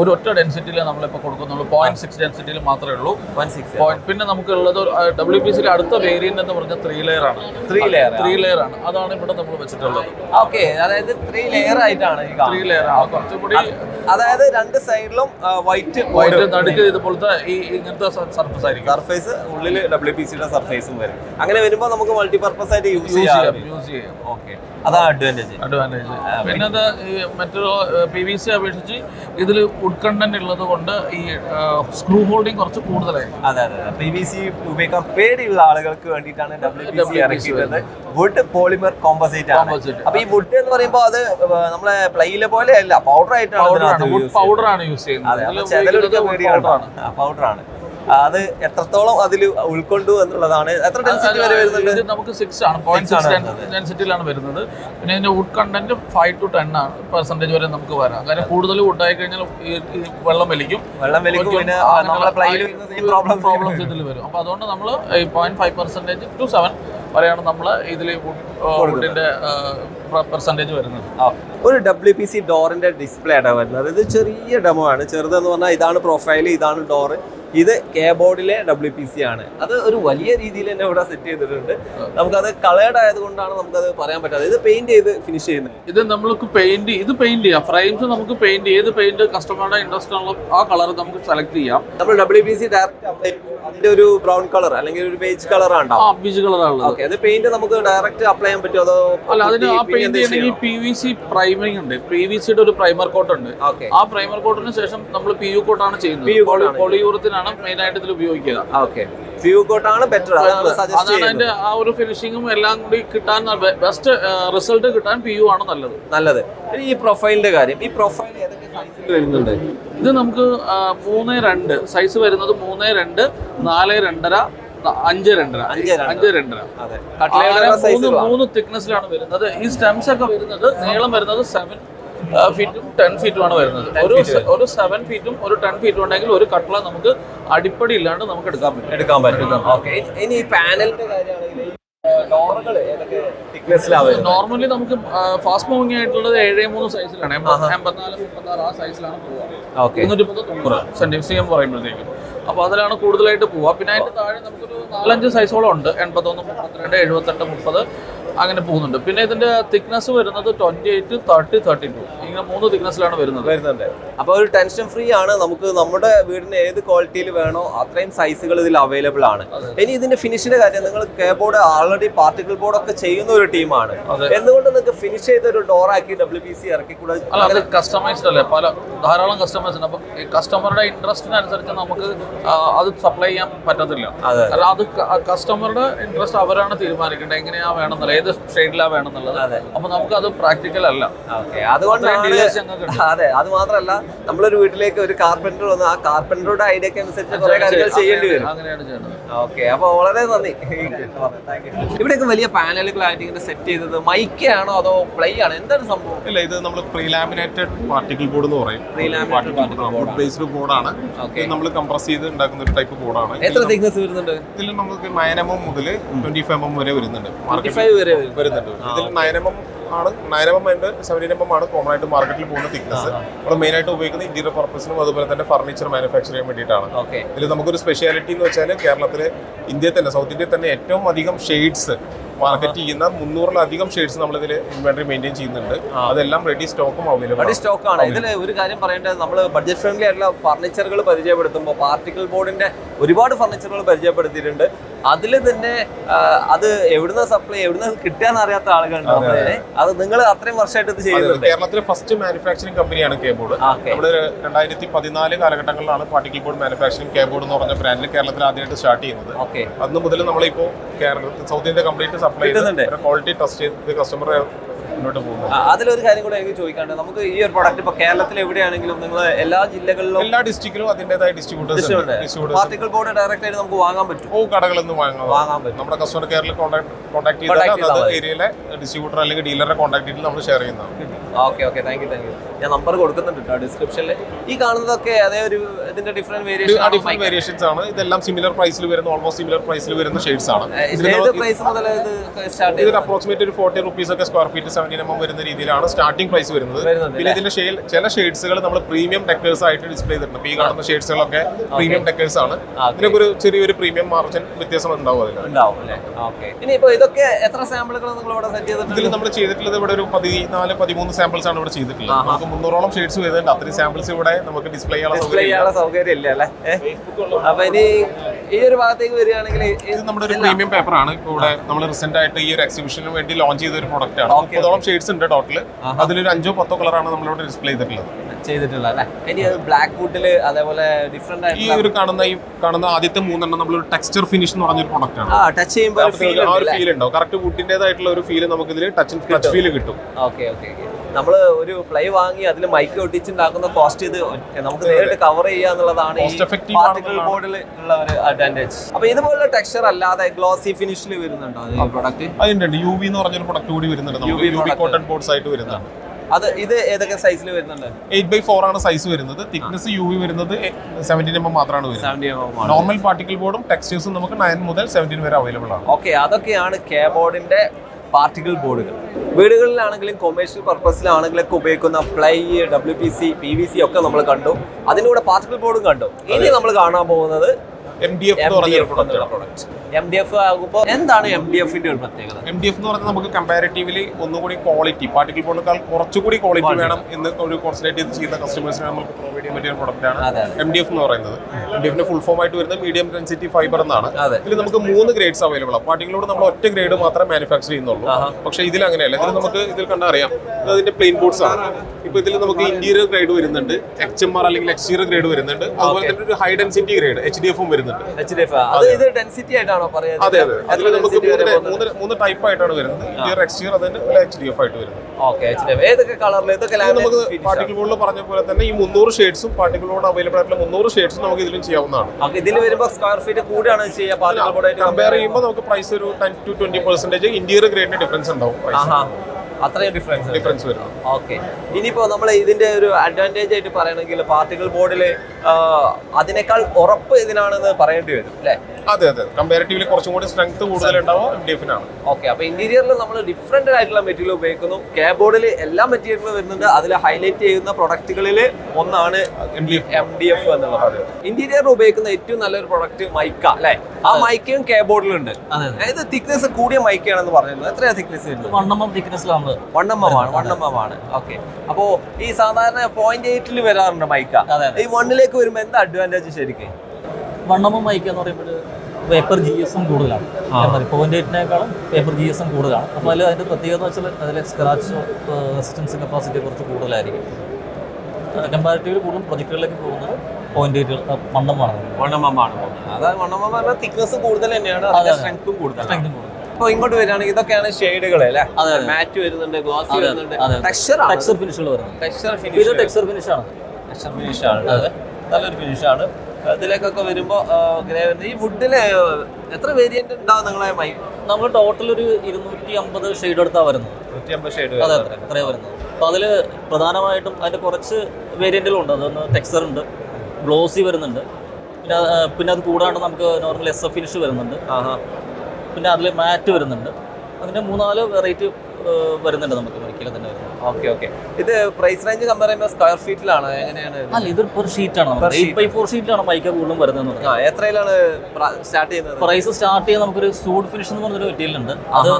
ഒരു ഒറ്റ ഡെൻസിറ്റിയിൽ നമ്മളിപ്പോൾ കൊടുക്കുന്നുള്ളൂ പോയിന്റ് സിക്സ് ഡെൻസിറ്റിയിൽ മാത്രമേ ഉള്ളൂ. Point- പിന്നെ നമുക്കുള്ളത് ഡബ്ല്യു ബി സിയിലെ അടുത്ത വേരിയന്റ് എന്ന് പറഞ്ഞാൽ ത്രീ ലെയർ ആണ്. ത്രീ ലെയർ ത്രീ ലെയർ ആണ്. അതാണ് ഇവിടെ നമ്മൾ വെച്ചിട്ടുള്ളത്. ഓക്കെ അതായത് ത്രീ ലെയർ ആയിട്ടാണ് ത്രീ ലെയർ ആണ് കുറച്ചുകൂടി അതായത് രണ്ട് സൈഡിലും വൈറ്റ് വൈറ്റ് നടുക്ക് ഇതുപോലത്തെ ഈ ഇങ്ങനത്തെ സർഫസ് ആയിരിക്കും. സർഫേസ് ഉള്ളിൽ ഡബ്ല്യു ബി സിയുടെ സർഫേസും വരും. അങ്ങനെ വരുമ്പോൾ നമുക്ക് മൾട്ടിപർപ്പസ് ആയിട്ട് യൂസ് ചെയ്യാം. യൂസ് ചെയ്യാം. ഓക്കെ അതാണ് അഡ്വാന്റേജ് അഡ്വാന്റേജ് പിന്നെ അത് മറ്റൊരു പി വി സി അപേക്ഷിച്ച് ഇതിൽ വുഡ് കണ്ടന്റ് ഉള്ളത് കൊണ്ട് ഈ സ്ക്രൂ ഹോൾഡിംഗ് കുറച്ച് കൂടുതലായിരിക്കും അതെ അതെ പി വി സി ഉപയോഗിക്കാൻ പേടിയുള്ള ആളുകൾക്ക് വേണ്ടിയിട്ടാണ് ഡബ്ല്യു പി സി ഇറക്കിയിട്ടുള്ളത്. വുഡ് പോളിമർ കോമ്പസൈറ്റ് ആണ്. അപ്പൊ ഈ വുഡ് എന്ന് പറയുമ്പോൾ അത് നമ്മളെ പ്ലൈയിലെ പോലെ അല്ല പൗഡർ ആയിട്ടാണ് പൗഡർ ആണ്. യൂസ് ചെയ്യുന്നത്. പൗഡർ ആണ്. അത് എത്രത്തോളം അതിൽ ഉൾക്കൊണ്ടു എന്നുള്ളതാണ്. എത്ര ഡെൻസിറ്റി വരെ വരുന്നുണ്ട്? നമുക്ക് സിക്സ് ആണ്. പോയിന്റ് സിക്സ് ഡെൻസിറ്റിയിലാണ് വരുന്നത്. പിന്നെ ഇതിന്റെ wood content five to ten ആണ്. പെർസെന്റേജ് വരെ നമുക്ക് വരാം. കാരണം കൂടുതൽ വുഡ് ആയി കഴിഞ്ഞാൽ വെള്ളം വലിക്കും. വെള്ളം വലിക്കും പിന്നെ പ്രോബ്ലംസ് ഇതിൽ വരും. അപ്പൊ അതുകൊണ്ട് നമ്മൾ point five percentage to seven വരെയാണ് നമ്മൾ ഇതിൽ വുഡിന്റെ വരുന്നത്. ഒരു ഡബ്ല്യു പി സി ഡോറിന്റെ ഡിസ്പ്ലേ ആണ് വരുന്നത്. ഇത് ചെറിയ ഡെമോ ആണ്. ചെറുതെന്ന് പറഞ്ഞാൽ ഇതാണ് പ്രൊഫൈൽ ഇതാണ് ഡോറ് ഇത് കീബോർഡിലെ ഡബ്ല്യു പി സി ആണ്. അത് ഒരു വലിയ രീതിയിൽ തന്നെ ഇവിടെ സെറ്റ് ചെയ്തിട്ടുണ്ട്. നമുക്കത് കളേർഡ് ആയതുകൊണ്ടാണ് നമുക്കത് പറയാൻ പറ്റാതെ ഇത് പെയിന്റ് ചെയ്ത് ഫിനിഷ് ചെയ്യുന്നത്. ഇത് നമ്മൾക്ക് പെയിന്റ് ഇത് പെയിന്റ് ചെയ്യാം. ഫ്രെയിംസ് നമുക്ക് പെയിന്റ് ഏത് പെയിന്റ് കസ്റ്റമറുടെ ഇൻട്രസ്റ്റ് ഉള്ള ആ കളർ നമുക്ക് സെലക്ട് ചെയ്യാം. നമ്മൾ W P C direct apply അതിന്റെ ഒരു ബ്രൗൺ കളർ അല്ലെങ്കിൽ ഒരു ബേജ് കളർ ആ ബേജ് കളർ ആണ് ഓക്കെ അത് പെയിന്റ് നമുക്ക് ഡയറക്റ്റ് അപ്ലൈ ചെയ്യാൻ പറ്റുമോ അതോ അല്ല അതിന് ആ പെയിന്റ് ചെയ്യണമെങ്കിൽ പി വി സി പ്രൈമറിംഗ് ഉണ്ട്. പി വി സിയുടെ ഒരു പ്രൈമർ കോട്ട് ഉണ്ട്. ആ പ്രൈമർ കോട്ടിന് ശേഷം നമ്മൾ പി യു കോട്ടാണ് ചെയ്യുന്നത്. ആണ്. പോളിയൂറത്തിനാണ് മെയിൻ ആയിട്ട് ഇതിൽ ഉപയോഗിക്കുക. ഓക്കെ വ്യൂ കോട്ടാണ് ബെറ്റർ അതാണ് അതിന്റെ ആ ഒരു ഫിനിഷിങ്ങും എല്ലാം കൂടി കിട്ടാൻ ബെസ്റ്റ് റിസൾട്ട് കിട്ടാൻ പി യു ആണ് നല്ലത്. നല്ലത്. ഈ പ്രൊഫൈലിന്റെ കാര്യം. ഈ പ്രൊഫൈൽ ഏതൊക്കെ സൈസിൽ വരുന്നുണ്ട്? ഇത് നമുക്ക് മൂന്ന് രണ്ട്. സൈസ് വരുന്നത് മൂന്ന് രണ്ട് നാല് രണ്ടര അഞ്ച് രണ്ടര. അഞ്ച് രണ്ടര. മൂന്ന് മൂന്ന് തിക്നെസ്സിലാണ് വരുന്നത്. ഈ സ്റ്റെംസ് ഒക്കെ വരുന്നത് നീളം വരുന്നത് സെവൻ ഫീറ്റും ടെൻ ഫീറ്റുമാണ് വരുന്നത്. ഒരു ഒരു സെവൻ ഫീറ്റും ഒരു ടെൻ ഫീറ്റും ഉണ്ടെങ്കിൽ ഒരു കട്ട്ള നമുക്ക് അടിപ്പടി ഇല്ലാണ്ട് നമുക്ക് എടുക്കാൻ പറ്റും. എടുക്കാൻ പറ്റും. ഓക്കെ ഇനി പാനലിന്റെ കാര്യമാണെങ്കിൽ നോർമലി നമുക്ക് ഫാസ്റ്റ് മൂവിംഗ് ആയിട്ടുള്ളത് ഏഴ് മൂന്ന് സൈസിലാണ് എൺപത്തിനാല് മുപ്പത്താറ് ആ സൈസിലാണ് പോവുക. ഇരുന്നൂറ്റി തൊണ്ണൂറ് സെന്റിമീറ്റർ പറയുമ്പോഴത്തേക്കും. അപ്പോൾ അതിലാണ് കൂടുതലായിട്ട് പോവുക. പിന്നെ അതിന്റെ താഴെ നമുക്കൊരു നാലഞ്ച് സൈസോളം ഉണ്ട്. എൺപത്തൊന്ന് മുപ്പത്തിരണ്ട് എഴുപത്തെട്ട് മുപ്പത്. അങ്ങനെ പോകുന്നുണ്ട്. പിന്നെ ഇതിന്റെ തിക്നെസ് വരുന്നത് twenty eight thirty thirty two ഇങ്ങനെ മൂന്ന് തിക്നെസ്സിലാണ് വരുന്നത്. വരുന്നുണ്ട്. അപ്പൊ ഒരു ടെൻഷൻ ഫ്രീ ആണ്. നമുക്ക് നമ്മുടെ വീടിന് ഏത് ക്വാളിറ്റിയിൽ വേണോ അത്രയും സൈസുകൾ ഇതിൽ അവൈലബിൾ ആണ്. ഇനി ഇതിന്റെ ഫിനിഷിന്റെ കാര്യം നിങ്ങൾ കേബോർഡ് ആൾറെഡി പാർട്ടിക്കിൾ ബോർഡ് ഒക്കെ ചെയ്യുന്ന ഒരു ടീമാണ്. എന്തുകൊണ്ട് നിങ്ങൾക്ക് ഫിനിഷ് ചെയ്ത ഒരു ഡോർ ആക്കി ഡബ്ല്യു ബി സി ഇറക്കി കൂടെ കസ്റ്റമൈസ്ഡ് അല്ലേ? പല ധാരാളം കസ്റ്റമേഴ്സ് ഉണ്ട്. അപ്പൊ കസ്റ്റമറുടെ ഇൻട്രസ്റ്റിനനുസരിച്ച് നമുക്ക് അത് സപ്ലൈ ചെയ്യാൻ പറ്റത്തില്ല. അതെ. കാരണം അത് കസ്റ്റമറുടെ ഇൻട്രസ്റ്റ് അവരാണ് തീരുമാനിക്കേണ്ടത്. എങ്ങനെയാ വേണമെന്നുള്ളത് ഏത് ഷെയ്ഡിലാ വേണമെന്നുള്ളത്. അതെ. അപ്പൊ നമുക്ക് അത് പ്രാക്ടിക്കൽ അല്ല. അതുകൊണ്ടാണ് ഞങ്ങൾക്ക് അതെ അത് മാത്രമല്ല നമ്മളൊരു വീട്ടിലേക്ക് ഒരു കാർപ്പന്റർ വന്ന് ആ കാർപ്പന്ററുടെ ഐഡിയക്ക് അനുസരിച്ച് കുറേ കാര്യങ്ങൾ ചെയ്യേണ്ടി വരും. അങ്ങനെയാണ് ചെയ്യുന്നത് ഓക്കെ അപ്പൊ വളരെ നന്ദി. ഇവിടെയൊക്കെ വലിയ പാനലുകളായിട്ട് ഇങ്ങനെ സെറ്റ് ചെയ്തത് മൈക്കാണോ അതോ പ്ലേ ആണോ? എന്താണ് സംഭവം? ഇല്ല ഇത് നമ്മൾ പ്രീലാമിനേറ്റഡ് പാർട്ടിക്കിൾ ബോർഡ് എന്ന് പറയും. Pre-laminated particle board wood based ബോർഡാണ് Okay. ഇത് നമ്മൾ കംപ്രസ് ചെയ്ത് ഉണ്ടാക്കുന്ന ഒരു ടൈപ്പ് ബോർഡാണ് എത്ര തിക്നസ് വരുന്നുണ്ട്? ഇതിൽ നമുക്ക് നയൻ എം എം മുതൽ ട്വന്റി ഫൈവ് എം എം വരെ വരുന്നുണ്ട്. ട്വന്റി മാർക്കറ്റിൽ ഫൈവ് വരെ വരും വരുന്നുണ്ട്. ഇതിൽ നയൻ എം എം ആണ്. Nine M M and seventeen M M ആണ് കോമൺ ആയിട്ട് മാർക്കറ്റിൽ പോകുന്ന തിക്നസ് നമ്മൾ മെയിൻ ആയിട്ട് ഉപയോഗിക്കുന്ന ഇന്റീരിയർ പർപ്പസിനും അതുപോലെ തന്നെ ഫർണിച്ചർ മാനുഫാക്ചർ ചെയ്യാൻ വേണ്ടിയിട്ടാണ്. ഇതിൽ നമുക്കൊരു സ്പെഷ്യാലിറ്റി എന്ന് വെച്ചാൽ കേരളത്തിലെ ഇന്ത്യയിൽ തന്നെ സൗത്ത് ഇന്ത്യയിൽ തന്നെ ഏറ്റവും അധികം ഷെയ്ഡ്സ് മാർക്കറ്റ് ചെയ്യുന്ന മുന്നൂറിലധികം ഷെയ്ഡ്സ് നമ്മൾ ഇതിൽ ഇൻവെന്ററി മെയിന്റെയിൻ ചെയ്യുന്നുണ്ട്. അതെല്ലാം റെഡി സ്റ്റോക്കും അവൈലബിൾ റെഡി സ്റ്റോക്ക് ആണ്. ഇതിൽ ഒരു കാര്യം പറയേണ്ടത് നമ്മൾ ബഡ്ജറ്റ് ഫ്രണ്ട്ലി ആയിട്ടുള്ള ഫർണിച്ചറുകൾ പരിചയപ്പെടുത്തുമ്പോൾ പാർട്ടിക്കൽ ബോർഡിന്റെ ഒരുപാട് ഫർണിച്ചറുകൾ പരിചയപ്പെടുത്തിയിട്ടുണ്ട്. അതിൽ തന്നെ അത് എവിടുന്ന സപ്ലൈ എവിടുന്ന് കിട്ടാൻ അറിയാത്ത ആളുകളുണ്ട് അത് നിങ്ങൾ അത്രയും വർഷമായിട്ട് ഇത് കേരളത്തിലെ ഫസ്റ്റ് മാനുഫാക്ചറിംഗ് കമ്പനിയാണ് കേബോർഡ് നമ്മൾ രണ്ടായിരത്തി പതിനാല് കാലഘട്ടങ്ങളിലാണ് particle board manufacturing K board എന്ന് പറഞ്ഞ ബ്രാൻഡിൽ കേരളത്തിൽ ആദ്യമായിട്ട് സ്റ്റാർട്ട് ചെയ്യുന്നത്. അന്ന് മുതൽ നമ്മളിപ്പോൾ കേരളത്തിൽ സൗത്ത് ഇന്ത്യ കംപ്ലീറ്റ് സപ്ലൈ ചെയ്യുന്നുണ്ട് ചെയ്ത് ക്വാളിറ്റി ടെസ്റ്റ് ചെയ്ത് കസ്റ്റമറെ മുന്നോട്ട് പോകുന്നത്. ആ, അതിലൊരു കാര്യം കൂടെ എനിക്ക് ചോദിക്കാണ്ട് നമുക്ക് ഈ ഒരു പ്രൊഡക്റ്റ് ഇപ്പൊ കേരളത്തിൽ എവിടെയാണെങ്കിലും നിങ്ങൾ എല്ലാ ജില്ലകളിലും എല്ലാ ഡിസ്ട്രിക്റ്റിലും അതിന്റേതായ ഡിസ്ട്രിബ്യൂട്ടേഴ്സ് ബോർഡ് ഡയറക്റ്റ് ആയിട്ട് നമുക്ക് വാങ്ങാൻ പറ്റും. ഓ കടകളിൽ നിന്ന് വാങ്ങാം. വാങ്ങാൻ പറ്റും. നമ്മുടെ കസ്റ്റമർ കെയറിൽ കോൺടാക്ട് ചെയ്താൽ. ഏരിയയിലെ ഡിസ്ട്രിബ്യൂട്ടർ അല്ലെങ്കിൽ ഡീലറെ കോൺടാക്ട് ചെയ്തിട്ട് നമ്മൾ ഷെയർ ചെയ്യുന്നതാണ്. Okay okay. Thank you thank you ഞാൻ നമ്പർ കൊടുക്കുന്നുണ്ട് കേട്ടോ ഡിസ്ക്രിപ്ഷനിൽ ഈ കാണുന്നതൊക്കെ അതേ ഒരു ഇതിന്റെ ഡിഫറെന്റ് വേരിയേഷൻ ഡിഫറെന്റ് വേരിയേഷൻസ് ആണ്. ഇതെല്ലാം സിമിലർ പ്രൈസിൽ വരുന്ന ഓൾമോസ്റ്റ് സിമിലർ പ്രൈസിൽ വരുന്ന ഷെയ്ഡ്സ് ആണ്. ഇതിന്റെ ഏത് പ്രൈസ് മുതൽ ഇത് സ്റ്റാർട്ട് ഇതിന് അപ്രോക്സിമേറ്റ് ഒരു ഫോർട്ടി റുപ്പീസ് ഒക്കെ സ്ക്വയർ ഫീറ്റ് സെവന്റീൻ എം വരുന്ന രീതിയിലാണ് സ്റ്റാർട്ടിംഗ് പ്രൈസ് വരുന്നത്. പിന്നെ ഇതിന്റെ ഷേൽ ചില ഷെയ്ഡ്സുകൾ നമ്മൾ പ്രീമിയം ടെക്കേഴ്സ് ആയിട്ട് ഡിസ്പ്ലേ ചെയ്തിട്ടുണ്ട്. ഈ കാണുന്ന ഷെയ്ഡ്സുകളൊക്കെ പ്രീമിയം ടെക്കേഴ്സ് ആണ്. ഇതിനൊക്കെ ഒരു ചെറിയൊരു പ്രീമിയം മാർജിൻ വ്യത്യാസം ഉണ്ടാവും അതിൽ ഉണ്ടാവും അല്ലേ? ഓക്കെ ഇനിയിപ്പോ ഇതൊക്കെ എത്ര സാമ്പിളുകൾ നിങ്ങൾ ഇവിടെ സെറ്റ് ചെയ്തിട്ടുണ്ട്? ഇതിൽ നമ്മൾ ചെയ്തിട്ടുള്ളത് ഇവിടെ ഒരു പതിനാല് പതിമൂന്ന് സാമ്പിൾസ് ആണ് ഇവിടെ ചെയ്തിട്ടുള്ളത്. നമുക്ക് മുന്നൂറോളം ഷെയ്ഡ്സ് വരുന്നുണ്ട്. അത്രയും സാമ്പിൾസ് ഇവിടെ നമുക്ക് ഡിസ്പ്ലേ ചെയ്യാനുള്ള സൗകര്യം ഇല്ല. അല്ലേ? അപ്പൊ ഇനി ഈ ഒരു ഭാഗത്തേക്ക് വരികയാണെങ്കിൽ ഇത് നമ്മുടെ ഒരു പ്രീമിയം പേപ്പർ ആണ്. ഇവിടെ നമ്മൾ റീസെന്റ് ആയിട്ട് ഈ ഒരു എക്സിബിഷന് വേണ്ടി ലോഞ്ച് ചെയ്ത ഒരു പ്രോഡക്റ്റ് ആണ്. മുപ്പതോളം ഷെയ്ഡ്സ് ഉണ്ട് ടോട്ടൽ അതിലൊരു അഞ്ചോ പത്തോ കളറാണ് നമ്മളിവിടെ ഡിസ്പ്ലേ ചെയ്തിട്ടുള്ളത്. ചെയ്തിട്ടുള്ള അല്ലേ? ഇനി ബ്ലാക്ക് വുഡിൽ അതേപോലെ ഡിഫറെന്റ് ഈ ഒരു കാണുന്ന ഈ കാണുന്ന ആദ്യത്തെ മൂന്നെണ്ണം നമ്മൾ ഒരു ടെക്സ്ചർ ഫിനിഷ് എന്ന് പറഞ്ഞൊരു പ്രോഡക്റ്റ് ആണ്. ആ ടച്ച് ചെയ്യുമ്പോൾ ഫീൽ ഉണ്ട് ഒരു ഫീൽ ഉണ്ടാവും. കറക്റ്റ് വുഡിന്റേതായിട്ടുള്ള ഒരു ഫീൽ നമുക്ക് ഇതിൽ ടച്ച് ടച്ച് ഫീൽ കിട്ടും. ഓക്കെ ഓക്കെ നമ്മൾ ഒരു പ്ലൈ വാങ്ങി അതിൽ മൈക്ക് ഒട്ടിച്ചുണ്ടാക്കുന്ന കോസ്റ്റ് ഇത് നമുക്ക് നേരിട്ട് കവർ ചെയ്യുക എന്നുള്ളതാണ്. ബോർഡിൽ ഉള്ള ഒരു അഡ്വാന്റേജ് അപ്പൊ ഇതുപോലുള്ള ടെക്സ്ചർ അല്ലാതെ ഗ്ലോസി ഫിനിഷിൽ വരുന്നുണ്ടോ ഈ പ്രൊഡക്റ്റ് യു വി എന്ന് പറഞ്ഞൊരു പ്രൊഡക്റ്റ് കൂടി വരുന്നുണ്ട്. കോട്ടൺ ബോർഡ്സ് ആയിട്ട് വരുന്നതാണ്. അത് ഇത് ഏതൊക്കെ സൈസിൽ വരുന്നുണ്ട്? എയ്റ്റ് ബൈ ഫോർ ആണ് സൈസ് വരുന്നത്. തിക്നെസ് യു വി വരുന്നത് സെവന്റീൻ എം എം മാത്രമാണ് വരുന്നത്. നോർമൽ പാർട്ടിക്കൽ ബോർഡും ടെക്സ്റ്റേഴ്സും നമുക്ക് നയൻ മുതൽ സെവന്റീൻ വരെ അവൈലബിൾ ആണ്. ഓക്കെ അതൊക്കെയാണ് കെ ബോർഡിന്റെ പാർട്ടിക്കിൾ ബോർഡുകൾ വീടുകളിലാണെങ്കിലും കൊമേഴ്ഷ്യൽ പർപ്പസിലാണെങ്കിലും ഉപയോഗിക്കുന്ന ply W P C P V C ഒക്കെ നമ്മൾ കണ്ടു. അതിന്റെ കൂടെ പാർട്ടിക്കിൾ ബോർഡും കണ്ടു. ഇനി നമ്മൾ കാണാൻ പോകുന്നത് എം ഡി എഫ് എം എന്ന് ഡി എഫ് ആകുമ്പോൾ എന്താണ് എം ഡി എഫിന്റെ ഒരു പ്രത്യേകത? എം ഡി എഫ് എന്ന് പറഞ്ഞാൽ നമുക്ക് കമ്പാരിറ്റീവ്ലി ഒന്നുകൂടി ക്വാളിറ്റി പാർട്ടിക്കൽ ബോർഡിനേക്കാൾ കുറച്ചുകൂടി ക്വാളിറ്റി വേണം എന്ന് ഒരു കോൺസെൻട്രേറ്റ് ചെയ്ത് ചെയ്യുന്ന കസ്റ്റമേഴ്സിന് നമുക്ക് പ്രൊവൈഡ് ചെയ്യാൻ പറ്റിയ പ്രൊഡക്റ്റ് ആണ് അതെ അതെ. എം ഡി എഫ് എന്ന് പറയുന്നത്. എം ഡി എഫിന്റെ ഫുൾ ഫോം ആയിട്ട് വരുന്നത് മീഡിയം ഡെൻസിറ്റി ഫൈബർ എന്നാണ്. ഇതിൽ നമുക്ക് മൂന്ന് ഗ്രേഡ്സ് അവൈലബിൾ ആണ്. പാർട്ടിക്കലോട് നമ്മൾ ഒറ്റ ഗ്രേഡ് മാത്രമേ മാനുഫാക്ചർ ചെയ്യുന്നുള്ളൂ. പക്ഷേ ഇതിൽ അങ്ങനെയല്ല. ഇതിൽ നമുക്ക് ഇതിൽ കണ്ടാൽ അറിയാം. അതിന്റെ പ്ലെയിൻ ബോർഡ്സ് ആണ്. ഇപ്പൊ ഇതിൽ നമുക്ക് ഇന്റീരിയർ ഗ്രേഡ് വരുന്നുണ്ട്. എച്ച് എം ആർ അല്ലെങ്കിൽ എക്സ്റ്റീരിയർ ഗ്രേഡ് വരുന്നുണ്ട്. അതുപോലെ തന്നെ ഒരു high density grade H D എഫും വരുന്നുണ്ട്. എച്ച് ഡി എഫ് അത് ഇത് ഡെൻസിറ്റി ആയിട്ടാണോ പറയുന്നത് അതെ അതെ. അതിൽ നമുക്ക് മൂന്ന് മൂന്ന് ടൈപ്പ് ആയിട്ടാണ് വരുന്നത്. ഇന്റീരിയർ എക്സ്റ്റീരിയർ അതിന്റെ എച്ച് ഡി എഫ് ആയിട്ട് വരുന്നത്. ഓക്കെ എച്ച് ഡി എഫ് ഏതൊക്കെ കളറിൽ ഇതൊക്കെ നമുക്ക് പാർട്ടിക്കൽ ബോർഡിൽ പറഞ്ഞ പോലെ തന്നെ ഈ മുന്നൂറ് ഷെയ്ഡ്സും പാർട്ടിക്കൽ ബോർഡ് അവൈലബിൾ ആയിട്ടുള്ള മുന്നൂറ് ഷെയ്ഡ്സും നമുക്ക് ഇതിലും ചെയ്യാവുന്നതാണ്. ഇതിൽ വരുമ്പോൾ സ്ക്വയർ ഫീറ്റ് കൂടിയാണ് ചെയ്യുക കമ്പയർ ചെയ്യുമ്പോൾ നമുക്ക് പ്രൈസ് ഒരു ten to twenty percentage interior ഗ്രേഡിന് difference ഉണ്ടാവും അത്രയും ഡിഫറൻസ് ഡിഫറൻസ് വരും. ഓക്കെ ഇനിയിപ്പോ നമ്മൾ ഇതിന്റെ ഒരു അഡ്വാന്റേജ് ആയിട്ട് പറയണമെങ്കിൽ പാർട്ടിക്കൽ ബോർഡിൽ അതിനേക്കാൾ ഉറപ്പ് ഇതിനാണെന്ന് പറയേണ്ടി വരും അല്ലേ? അതെ അതെ. കമ്പാരിറ്റീവ്ലി കുറച്ചും കൂടി സ്ട്രെങ്ത് കൂടുതൽ ഉണ്ടാവും എം ഡി എഫിനാണ് ഓക്കെ അപ്പൊ ഇന്റീരിയറിൽ നമ്മൾ ഡിഫറെന്റ് ആയിട്ടുള്ള മെറ്റീരിയൽ ഉപയോഗിക്കുന്നു. കേബോർഡിൽ എല്ലാ മെറ്റീരിയലും വരുന്നുണ്ട്. അതിൽ ഹൈലൈറ്റ് ചെയ്യുന്ന പ്രൊഡക്റ്റുകളിൽ ഒന്നാണ് M D F M D F എന്നുള്ളത് ഇന്റീരിയറിൽ ഉപയോഗിക്കുന്ന ഏറ്റവും നല്ലൊരു പ്രൊഡക്റ്റ് മൈക്ക അല്ലെ? ആ മൈക്കയും കെ ബോർഡിലുണ്ട് അതായത് തിക്നെസ് കൂടിയ മൈക്കയാണെന്ന് പറഞ്ഞിരുന്നു എത്രയാ തിക്നെസ് വരുന്നത്? വണ്ണമ്മമാണ് വണ്ണമ്മമാണ്. ഓക്കെ അപ്പോ ഈ സാധാരണ പോയിന്റ് എയ്റ്റിൽ വരാറുണ്ട് മൈക്ക. അതെ, ഈ വണ്ണിലേക്ക് വരുമ്പോൾ എന്താ അഡ്വാന്റേജ് ശരിക്കും? വണ്ണമ്മ മൈക്ക് എന്ന് പറയുമ്പോൾ പേപ്പർ ജി എസ് എം കൂടുതലാണ്. പോയിന്റ് എയ്റ്റിനേക്കാളും പേപ്പർ ജി എസ് എം കൂടുതലാണ്. അപ്പോൾ അതിൽ അതിന്റെ പ്രത്യേകത എന്ന് വെച്ചാൽ അതിലെ സ്ക്രാച്ച് റെസിസ്റ്റൻസ് കപ്പാസിറ്റി കുറച്ച് കൂടുതലായിരിക്കും. കമ്പാരിറ്റീവിൽ കൂടുതലും പ്രൊജക്റ്റുകളിലേക്ക് പോകുന്നത് പോയിന്റ് എയ്റ്റുകൾ വണ്ണമാണ് വണ്ണമ്മമാണ് അതായത് വണ്ണമ്മ പറഞ്ഞാൽ തിക്നെസ് കൂടുതൽ തന്നെയാണ് അതെ, അതെ. സ്ട്രെങ്ത്തും കൂടുതലാണ്. സ്ട്രെങ്തും കൂടുതൽ അപ്പൊ ഇങ്ങോട്ട് വരികയാണെങ്കിൽ ഇതൊക്കെയാണ് ഷെയ്ഡുകൾ അല്ലേ? അതെ, അതെ. മാറ്റ് വരുന്നുണ്ട് ഗ്ലോസി അതെ, വരുന്നുണ്ട്. ടെക്സ്ചർ ടെക്സ്ചർ ഫിനിഷുകൾ വരുന്നത് texture finish texture texture finish ആണ്. ടെക്സ്ചർ ഫിനിഷ് ആണ്. ഇതിലേക്കൊക്കെ വരുമ്പോ ഫിനിഷാണ് ഗ്രേ വരുമ്പോൾ ഈ വുഡിൽ എത്ര വേരിയന്റ് ഉണ്ടാവും നിങ്ങളെ മൈ നമ്മൾ ടോട്ടൽ ഒരു ഇരുന്നൂറ്റി അമ്പത് ഷെയ്ഡ് എടുത്താണ് വരുന്നത് അതെ അതെ അത്രയാണ് വരുന്നത്. അപ്പോൾ അതിൽ പ്രധാനമായിട്ടും അതിന്റെ കുറച്ച് വേരിയന്റുകളുണ്ട് അതൊന്ന് ടെക്സ്ചർ ഉണ്ട്. ഗ്ലോസി വരുന്നുണ്ട്. പിന്നെ പിന്നെ അത് കൂടാണ്ട് നമുക്ക് നോർമൽ എസ് എഫ് ഫിനിഷ് വരുന്നുണ്ട്. ആഹാ. പിന്നെ അതിൽ മാറ്റ് വരുന്നുണ്ട്. അതിന്റെ മൂന്നാൽ വെറൈറ്റി വരുന്നുണ്ട് നമുക്ക് ഒരിക്കലും തന്നെ. Okay okay. ഇത് പ്രൈസ് റേഞ്ച് കമ്പയർ ചെയ്യുമ്പോൾ സ്ക്വയർ ഫീറ്റിലാണ് എങ്ങനെയാണ് ഇത്? അല്ല ഇത് പെർ നമുക്ക് sheet. എയ്റ്റ് ബൈ ഫോർ ഷീറ്റാണ് ബൈക്ക് കൂടുതലും വരുന്നത് എത്രയിലാണ് സ്റ്റാർട്ട് ചെയ്യുന്നത്? പ്രൈസ് സ്റ്റാർട്ട് ചെയ്യാൻ നമുക്കൊരു സൂഡ് ഫിനിഷ് എന്ന് പറഞ്ഞൊരു മെറ്റീരിയൽ ഉണ്ട്. അത്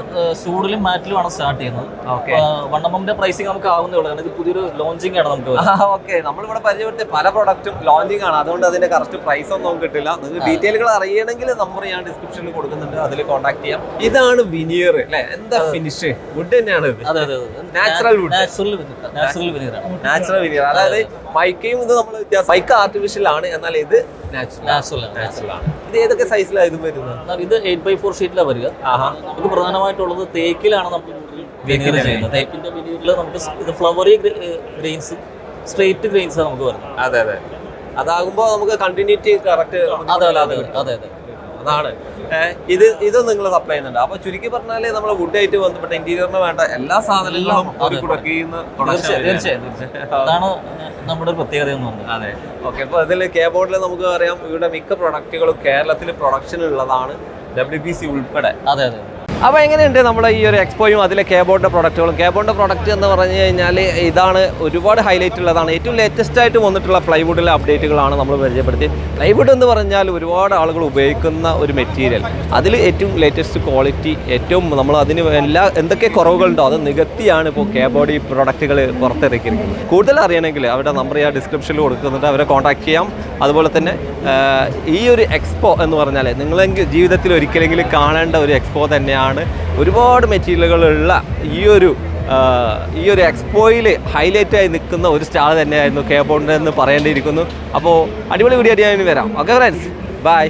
സൂഡിലും മാറ്റിലുമാണ് സ്റ്റാർട്ട് ചെയ്യുന്നത്. ഓക്കെ. വൺ എമ്മിന്റെ പ്രൈസിങ് നമുക്ക് ആവുന്നേ ഉള്ളൂ. കാരണം ഇത് പുതിയൊരു ലോഞ്ചിങ് ആണ് നമുക്ക്. ഓക്കെ. നമ്മളിവിടെ പരിചയപ്പെടുത്തിയ പല പ്രൊഡക്റ്റും ലോഞ്ചിങ് ആണ്. അതുകൊണ്ട് അതിന്റെ കറക്റ്റ് പ്രൈസ് ഒന്നും നമുക്ക് കിട്ടില്ല. നിങ്ങൾക്ക് ഡീറ്റെയിലുകൾ അറിയണമെങ്കിൽ നമ്പർ ഞാൻ ഡിസ്ക്രിപ്ഷനിൽ കൊടുക്കുന്നുണ്ട്. അതിൽ കോൺടാക്ട് ചെയ്യാം. ഇതാണ് വിനിയർ അല്ലെ? എന്താ ഫിനിഷ് വുഡ് തന്നെയാണ് നാച്ചുറൽ അതെ അതെ Natural നാച്ചുറൽ നാച്ചുറൽ വിനീറാണ് നാച്ചുറൽ വിനിയർ അതായത് മൈക്കയും ഇത് നമ്മൾ വ്യത്യാസം മൈക്ക് ആർട്ടിഫിഷ്യൽ ആണ് എന്നാൽ ഇത് നാച്ചുറൽ നാച്ചുറൽ നാച്ചുറൽ ആണ് ഇത് ഏതൊക്കെ സൈസിലാണ് ഇത് വരുന്നത്? ഇത് എയ്റ്റ് ബൈ ഫോർ ഷീറ്റിലാണ് വരിക. ഇത് നമുക്ക് പ്രധാനമായിട്ടുള്ളത് തേക്കിലാണ് നമ്മൾ വിനീർ ചെയ്യുന്നത്. തേക്കിന്റെ വിനീറിൽ നമുക്ക് ഇത് ഫ്ലവറി ഗ്രെയിൻസ് സ്ട്രെയിറ്റ് ഗ്രെയിൻസ് നമുക്ക് വരുന്നത്. അതെ അതെ. അതാകുമ്പോൾ നമുക്ക് കണ്ടിന്യൂറ്റി കറക്റ്റ് അതെ അതെ അതെ അതെ അതെ. അതാണ്. ഇത് ഇത് നിങ്ങൾ സപ്ലൈ ചെയ്യുന്നുണ്ട്. അപ്പൊ ചുരുക്കി പറഞ്ഞാലേ നമ്മൾ വുഡ് ആയിട്ട് ബന്ധപ്പെട്ട ഇന്റീരിയറിന് വേണ്ട എല്ലാ സാധനങ്ങളും ഒരു കുടക്കീന്ന് തീർച്ചയായും അതാണ് നമ്മുടെ പ്രത്യേകത എന്ന് അതെ. ഓക്കെ അപ്പൊ ഇതിൽ കേബോർഡിൽ നമുക്ക് അറിയാം ഇവിടെ മിക്ക പ്രൊഡക്റ്റുകളും കേരളത്തിൽ പ്രൊഡക്ഷൻ ഉള്ളതാണ് ഡബ്ല്യു ബി സി ഉൾപ്പെടെ. അതെ അതെ. അപ്പോൾ എങ്ങനെയുണ്ട് നമ്മുടെ ഈ ഒരു എക്സ്പോയും അതിലെ കേബോർഡിന്റെ പ്രൊഡക്റ്റുകളും കേബോർഡിന്റെ പ്രൊഡക്റ്റ് എന്ന് പറഞ്ഞു കഴിഞ്ഞാൽ ഇതാണ് ഒരുപാട് ഹൈലൈറ്റ് ഉള്ളതാണ്. ഏറ്റവും ലേറ്റസ്റ്റ് ആയിട്ട് വന്നിട്ടുള്ള പ്ലൈവുഡിലെ അപ്ഡേറ്റുകളാണ് നമ്മൾ പരിചയപ്പെടുത്തി പ്ലൈവുഡ് എന്ന് പറഞ്ഞാൽ ഒരുപാട് ആളുകൾ ഉപയോഗിക്കുന്ന ഒരു മെറ്റീരിയൽ അതിൽ ഏറ്റവും ലേറ്റസ്റ്റ് ക്വാളിറ്റി ഏറ്റവും നമ്മൾ അതിന് എല്ലാ എന്തൊക്കെ കുറവുകളുണ്ടോ അത് നികത്തിയാണ് ഇപ്പോൾ കേബോർഡ് ഈ പ്രൊഡക്റ്റുകൾ പുറത്തിറക്കിയിരിക്കുന്നത്. കൂടുതൽ അറിയണമെങ്കിൽ അവരുടെ നമ്പർ ഞാൻ ഡിസ്ക്രിപ്ഷനിൽ കൊടുക്കുന്നുണ്ട്. അവരെ കോൺടാക്ട് ചെയ്യാം. അതുപോലെ തന്നെ ഈ ഒരു എക്സ്പോ എന്ന് പറഞ്ഞാൽ നിങ്ങളെങ്കിൽ ജീവിതത്തിൽ ഒരിക്കലെങ്കിലും കാണേണ്ട ഒരു എക്സ്പോ തന്നെയാണ് ഒരുപാട് മെറ്റീരിയലുകളുള്ള ഈ ഒരു ഈ ഒരു എക്സ്പോയിൽ ഹൈലൈറ്റ് ആയി നിൽക്കുന്ന ഒരു സ്റ്റാൾ തന്നെയായിരുന്നു കേബോണ്ട് എന്ന് പറയേണ്ടിയിരിക്കുന്നു. അപ്പോൾ അടിപൊളി വീഡിയോ ആയിട്ട് ഞാൻ വരാം. Okay friends bye